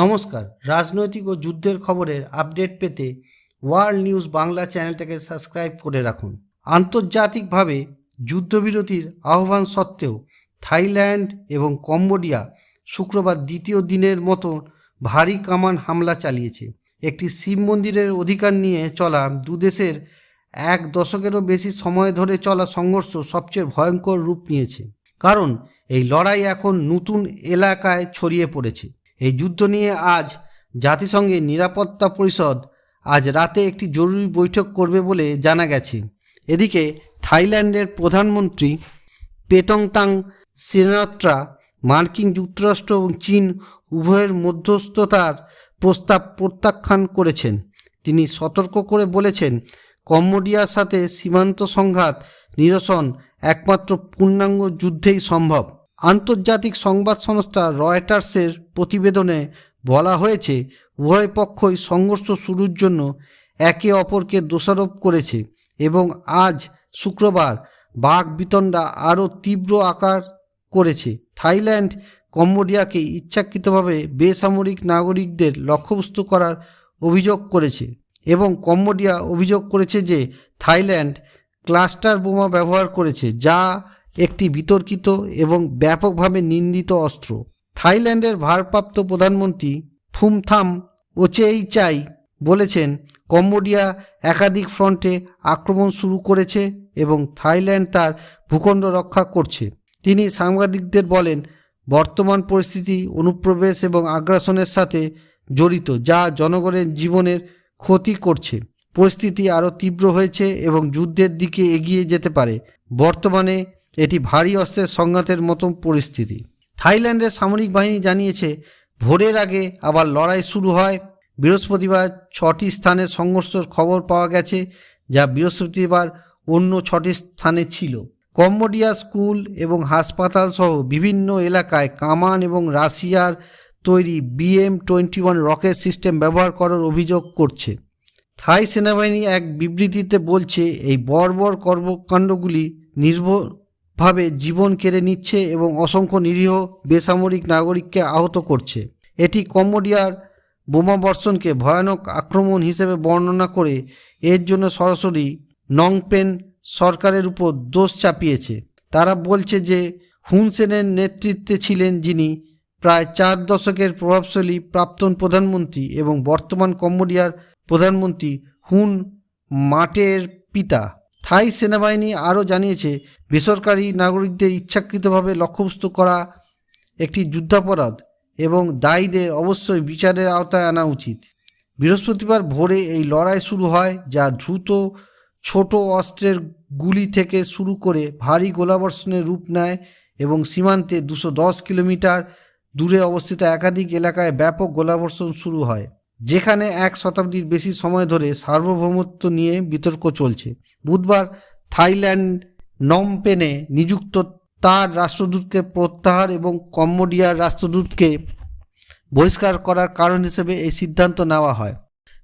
নমস্কার। রাজনৈতিক ও যুদ্ধের খবরের আপডেট পেতে ওয়ার্ল্ড নিউজ বাংলা চ্যানেলটাকে সাবস্ক্রাইব করে রাখুন। আন্তর্জাতিকভাবে যুদ্ধবিরতির আহ্বান সত্ত্বেও থাইল্যান্ড এবং কম্বোডিয়া শুক্রবার দ্বিতীয় দিনের মতো ভারী কামান হামলা চালিয়েছে। একটি শিব মন্দিরের অধিকার নিয়ে চলা দুদেশের এক দশকেরও বেশি সময় ধরে চলা সংঘর্ষ সবচেয়ে ভয়ঙ্কর রূপ নিয়েছে। কারণ এই লড়াই এখন নতুন এলাকায় ছড়িয়ে পড়েছে। এই যুদ্ধ নিয়ে আজ জাতিসংঘের নিরাপত্তা পরিষদ আজ রাতে একটি জরুরি বৈঠক করবে বলে জানা গেছে। এদিকে থাইল্যান্ডের প্রধানমন্ত্রী পেটংটাং সিনাত্রা মার্কিন যুক্তরাষ্ট্র এবং চীন উভয়ের মধ্যস্থতার প্রস্তাব প্রত্যাখ্যান করেছেন। তিনি সতর্ক করে বলেছেন, কম্বোডিয়ার সাথে সীমান্ত সংঘাত নিরসন একমাত্র পূর্ণাঙ্গ যুদ্ধেই সম্ভব। আন্তর্জাতিক সংবাদ সংস্থা রয়টার্সের প্রতিবেদনে বলা হয়েছে, উভয় পক্ষই সংঘর্ষ শুরুর জন্য একে অপরকে দোষারোপ করেছে এবং আজ শুক্রবার বাঘ বিতণ্ডা আরও তীব্র আকার করেছে। থাইল্যান্ড, কম্বোডিয়াকে ইচ্ছাকৃতভাবে বেসামরিক নাগরিকদের লক্ষ্যবস্তু করার অভিযোগ করেছে এবং কম্বোডিয়া অভিযোগ করেছে যে থাইল্যান্ড ক্লাস্টার বোমা ব্যবহার করেছে, যা একটি বিতর্কিত এবং ব্যাপকভাবে নিন্দিত অস্ত্র। থাইল্যান্ডের ভারপ্রাপ্ত প্রধানমন্ত্রী ফুমথাম ওচেইচাই বলেছেন, কম্বোডিয়া একাধিক ফ্রন্টে আক্রমণ শুরু করেছে এবং থাইল্যান্ড তার ভূখণ্ড রক্ষা করছে। তিনি সাংবাদিকদের বলেন, বর্তমান পরিস্থিতি অনুপ্রবেশ এবং আগ্রাসনের সাথে জড়িত, যা জনগণের জীবনের ক্ষতি করছে। পরিস্থিতি আরও তীব্র হয়েছে এবং যুদ্ধের দিকে এগিয়ে যেতে পারে। বর্তমানে এটি ভারী অস্ত্রের সংঘাতের মতো পরিস্থিতি। থাইল্যান্ডের সামরিক বাহিনী জানিয়েছে, ভোরের আগে আবার লড়াই শুরু হয়। বৃহস্পতিবার ছটি স্থানে সংঘর্ষের খবর পাওয়া গেছে, যা বৃহস্পতিবার অন্য ছটি স্থানে ছিল। কম্বোডিয়া স্কুল এবং হাসপাতাল সহ বিভিন্ন এলাকায় কামান এবং রাশিয়ার তৈরি BM twenty one rocket system ব্যবহার করার অভিযোগ করছে। থাই সেনাবাহিনী এক বিবৃতিতে বলছে, এই বর্বর কর্মকাণ্ডগুলি নির্ভরভাবে জীবন কেড়ে নিচ্ছে এবং অসংখ্য নিরীহ বেসামরিক নাগরিককে আহত করছে। এটি কম্বোডিয়ার বোমা বর্ষণকে ভয়ানক আক্রমণ হিসেবে বর্ণনা করে, এর জন্য সরাসরি নংপেন সরকারের উপর দোষ চাপিয়েছে। তারা বলছে যে হুনসেনের নেতৃত্বে ছিলেন যিনি প্রায় চার দশকের প্রভাবশালী প্রাক্তন প্রধানমন্ত্রী এবং বর্তমান কম্বোডিয়ার প্রধানমন্ত্রী হুন মাটের পিতা। থাই সেনাবাহিনী আরও জানিয়েছে, বেসরকারি নাগরিকদের ইচ্ছাকৃতভাবে লক্ষ্যবস্তু করা একটি যুদ্ধাপরাধ এবং দায়ীদের অবশ্যই বিচারের আওতায় আনা উচিত। বৃহস্পতিবার ভোরে এই লড়াই শুরু হয়, যা দ্রুত ছোট অস্ত্রের গুলি থেকে শুরু করে ভারী গোলাবর্ষণের রূপ নেয় এবং সীমান্তে দুশো কিলোমিটার দূরে অবস্থিত একাধিক এলাকায় ব্যাপক গোলাবর্ষণ শুরু হয়। যেখানে এক শতাব্দীর বেশি সময় ধরে সার্বভৌমত্ব নিয়ে বিতর্ক চলছে। বুধবার থাইল্যান্ড নমপেনে নিযুক্ত তার রাষ্ট্রদূতকে প্রত্যাহার এবং কম্বোডিয়ার রাষ্ট্রদূতকে বহিষ্কার করার কারণ হিসেবে এই সিদ্ধান্ত নেওয়া হয়।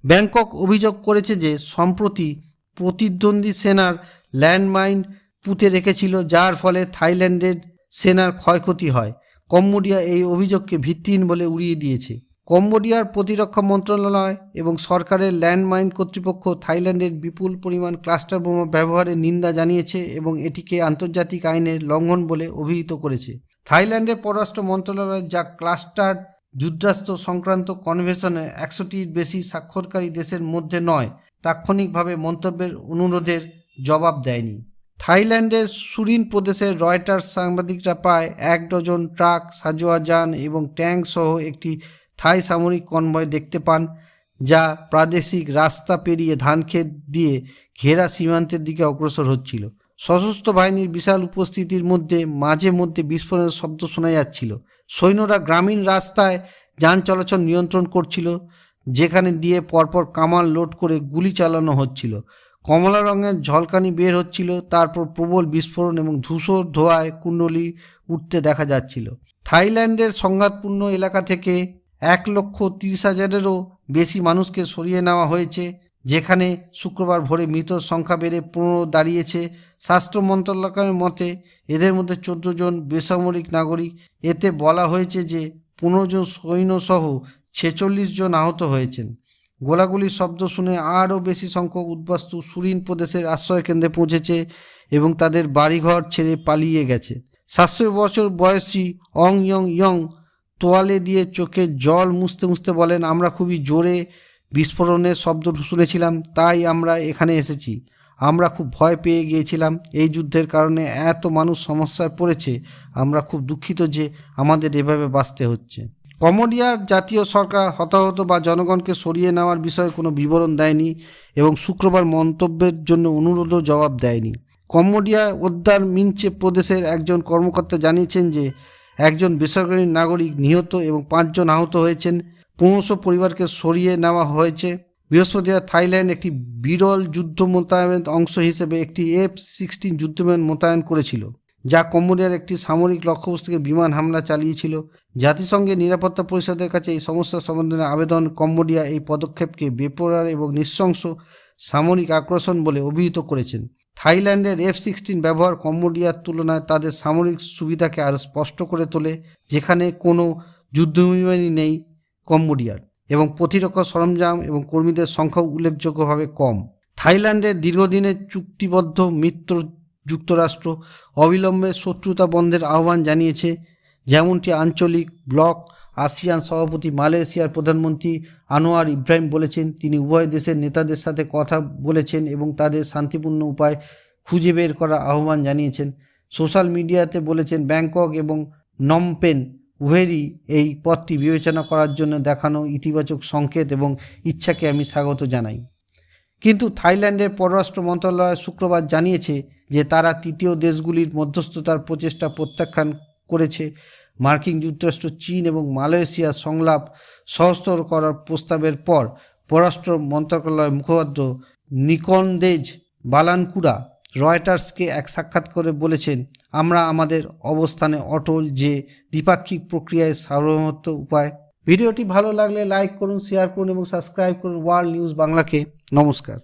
ব্যাংকক অভিযোগ করেছে যে, সম্প্রতি প্রতিদ্বন্দ্বী সেনার ল্যান্ডমাইন পুঁতে রেখেছিল, যার ফলে থাইল্যান্ডের সেনার ক্ষয়ক্ষতি হয়। কম্বোডিয়া এই অভিযোগকে ভিত্তিহীন বলে উড়িয়ে দিয়েছে। কম্বোডিয়ার প্রতিরক্ষা মন্ত্রণালয় এবং সরকারের ল্যান্ডমাইন কর্তৃপক্ষ থাইল্যান্ডের বিপুল পরিমাণ ক্লাস্টার বোমা ব্যবহারের নিন্দা জানিয়েছে এবং এটিকে আন্তর্জাতিক আইনের লঙ্ঘন বলে অভিহিত করেছে। থাইল্যান্ডের পররাষ্ট্র মন্ত্রণালয় যা ক্লাস্টার যুদ্ধাস্ত্র সংক্রান্ত কনভেনশনের একশোটির বেশি স্বাক্ষরকারী দেশের মধ্যে নয়, তাৎক্ষণিকভাবে মন্তব্যের অনুরোধের জবাব দেয়নি। থাইল্যান্ডের সুরিন প্রদেশের রয়টার্স সাংবাদিকরা প্রায় এক ডজন ট্রাক, সাজোয়া যান এবং ট্যাঙ্ক সহ একটি থাই সামরিক কনভয় দেখতে পান, যা প্রাদেশিক রাস্তা পেরিয়ে ধানক্ষেত দিয়ে ঘেরা সীমান্তের দিকে অগ্রসর হচ্ছিল। সশস্ত্র বাহিনীর বিশাল উপস্থিতির মধ্যে, মাঝে মধ্যে বিস্ফোরণের শব্দ শোনা যাচ্ছিল। সৈন্যরা গ্রামীণ রাস্তায় যান চলাচল নিয়ন্ত্রণ করছিল, যেখানে দিয়ে পরপর কামান লোড করে গুলি চালানো হচ্ছিল। কমলা রঙের ঝলকানি বের হচ্ছিল, তারপর প্রবল বিস্ফোরণ এবং ধূসর ধোয়ায় কুণ্ডলি উঠতে দেখা যাচ্ছিল। থাইল্যান্ডের সংঘাতপূর্ণ এলাকা থেকে এক লক্ষ তিরিশ হাজারেরও বেশি মানুষকে সরিয়ে নেওয়া হয়েছে, যেখানে শুক্রবার ভোরে মৃত সংখ্যা বেড়ে পনেরো দাঁড়িয়েছে। স্বাস্থ্য মন্ত্রণালয়ের মতে, এদের মধ্যে চোদ্দ জন বেসামরিক নাগরিক। এতে বলা হয়েছে যে, পনেরো জন সৈন্যসহ ছেচল্লিশ জন আহত হয়েছেন। গোলাগুলির শব্দ শুনে আরও বেশি সংখ্যক উদ্বাস্তু সুরিন প্রদেশের আশ্রয়কেন্দ্রে পৌঁছেছে এবং তাদের বাড়িঘর ছেড়ে পালিয়ে গেছে। সাতশো বছর বয়সী অং ইয়ং ইয়ং তোয়ালে দিয়ে চোখে জল মুছতে মুছতে বলেন, আমরা খুবই জোরে বিস্ফোরণের শব্দ শুনেছিলাম, তাই আমরা এখানে এসেছি। আমরা খুব ভয় পেয়ে গিয়েছিলাম। এই যুদ্ধের কারণে এত মানুষ সমস্যায় পড়েছে। আমরা খুব দুঃখিত যে আমাদের এভাবে বাঁচতে হচ্ছে। কমোডিয়ার জাতীয় সরকার হতাহত বা জনগণকে সরিয়ে নেওয়ার বিষয়ে কোনো বিবরণ দেয়নি এবং শুক্রবার মন্তব্যের জন্য অনুরোধও জবাব দেয়নি। কম্বোডিয়া উদ্দার মিনচে প্রদেশের একজন কর্মকর্তা জানিয়েছেন যে একজন বেসরকারি নাগরিক নিহত এবং পাঁচজন আহত হয়েছেন। পনেরোশো পরিবারকে সরিয়ে নেওয়া হয়েছে। বৃহস্পতিবার থাইল্যান্ড একটি বিরল যুদ্ধ মোতায়েনের অংশ হিসেবে একটি এফ সিক্সটিন যুদ্ধবিমান মোতায়েন করেছিল, যা কম্বোডিয়ার একটি সামরিক লক্ষ্যবস্তুকে বিমান হামলা চালিয়েছিল। জাতিসংঘের নিরাপত্তা পরিষদের কাছে এই সমস্যার সমাধানের আবেদন কম্বোডিয়া এই পদক্ষেপকে বেপরার এবং নৃশংস সামরিক আক্রোশন বলে অভিহিত করেছেন। থাইল্যান্ডের এফ সিক্সটিন ব্যবহার কম্বোডিয়ার তুলনায় তাদের সামরিক সুবিধাকে আরও স্পষ্ট করে তোলে, যেখানে কোনো যুদ্ধবিমানই নেই কম্বোডিয়ার এবং প্রতিরক্ষা সরঞ্জাম এবং কর্মীদের সংখ্যাও উল্লেখযোগ্যভাবে কম। থাইল্যান্ডের দীর্ঘদিনের চুক্তিবদ্ধ মিত্র যুক্তরাষ্ট্র অবিলম্বে শত্রুতা বন্ধের আহ্বান জানিয়েছে, যেমনটি আঞ্চলিক ব্লক আসিয়ান সভাপতি মালয়েশিয়ার প্রধানমন্ত্রী আনোয়ার ইব্রাহিম বলেছেন, তিনি উভয় দেশের নেতাদের সাথে কথা বলেছেন এবং তাদের শান্তিপূর্ণ উপায় খুঁজে বের করার আহ্বান জানিয়েছেন। সোশ্যাল মিডিয়াতে বলেছেন, ব্যাংকক এবং নমপেন উভয়েরই এই পথটি বিবেচনা করার জন্য দেখানো ইতিবাচক সংকেত এবং ইচ্ছাকে আমি স্বাগত জানাই। কিন্তু থাইল্যান্ডের পররাষ্ট্র মন্ত্রণালয় শুক্রবার জানিয়েছে যে তারা তৃতীয় দেশগুলির মধ্যস্থতার প্রচেষ্টা প্রত্যাখ্যান করেছে। মার্কিন যুক্তরাষ্ট্র, চীন এবং মালয়েশিয়ার সংলাপ সহস্তর করার প্রস্তাবের পর পররাষ্ট্র মন্ত্রণালয়ের মুখপাত্র নিকনদেজ বালানকুড়া রয়টার্সকে এক সাক্ষাৎ করে বলেছেন, আমরা আমাদের অবস্থানে অটল যে দ্বিপাক্ষিক প্রক্রিয়ায় সার্বভৌমত্ব উপায়। ভিডিওটি ভালো লাগলে লাইক করুন, শেয়ার করুন এবং সাবস্ক্রাইব করুন ওয়ার্ল্ড নিউজ বাংলাকে। নমস্কার।